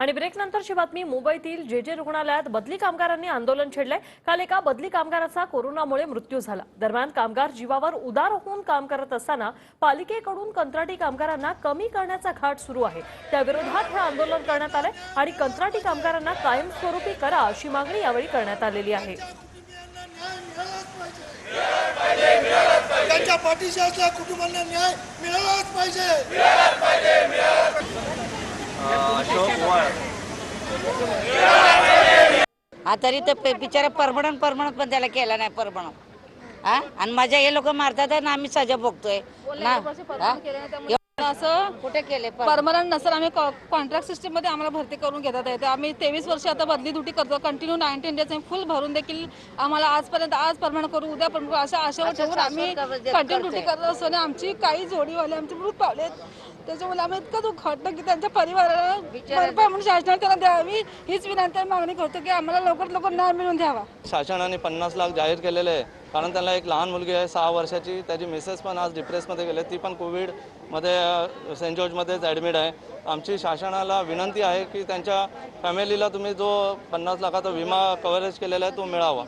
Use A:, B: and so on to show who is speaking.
A: आणि ब्रेक नंतरची बातमी मुंबईतील जे जे रुग्णालयात बदली कामगारांनी आंदोलन छेडलंय. काल एका बदली कामगाराचा कोरोनामुळे मृत्यू झाला. दरम्यान कामगार जीवावर उदार होऊन काम करत असताना पालिकेकडून कंत्राटी कामगारांना कमी करण्याचा घाट सुरू आहे. त्या विरोधात हे आंदोलन करण्यात आलंय आणि कंत्राटी कामगारांना कायमस्वरूपी करा अशी मागणी यावेळी करण्यात आलेली आहे.
B: त्यांच्या पाठीशी असल्या कुटुंबांना न्याय मिळालाच पाहिजे.
C: तरी तर पे- बिचारा परमनंट परमनंट पण त्याला केला नाही परमनंट हा? आणि माझ्या हे लोक मारतात आणि आम्ही सजा भोगतोय. ना? हा?
D: असं
C: कुठे केले
D: परमनंट नसेल. आम्ही कॉन्ट्रॅक्ट सिस्टीममध्ये आम्हाला भरती करून घेतात येते आम्ही तेवीस वर्ष आता बदली ड्युटी करतो. कंटिन्यू नाईन्टीन डेज फुल भरून देखील आम्हाला आजपर्यंत आज परमनंट करू उद्या परमनंट करू अशा आशेवर ठेवून आम्ही कंटिन्यू ड्युटी करत असतो. आणि आमची काही जोडीवाले आमचे मृत पावले त्याच्यामुळे आम्ही इतकं दुःख वाटतं की त्यांच्या परिवाराला भरपाई म्हणून शासनाने त्यांना द्यावी. हीच विनंती मागणी करतो की आम्हाला लवकरात लवकर न्याय मिळवून द्यावा.
E: शासनाने पन्नास लाख जाहीर केलेले आहे. कारण त्यांना एक लहान मुलगी आहे सहा वर्षाची. त्याची मिसेस पण आज डिप्रेसमध्ये गेले. ती पण कोविडमध्ये सध्या सेंट जॉर्जमध्येच ॲडमिट आहे. आमची शासनाला विनंती आहे की त्यांच्या फॅमिलीला तुम्ही जो पन्नास लाखाचा विमा कव्हरेज केलेला आहे तो मिळावा.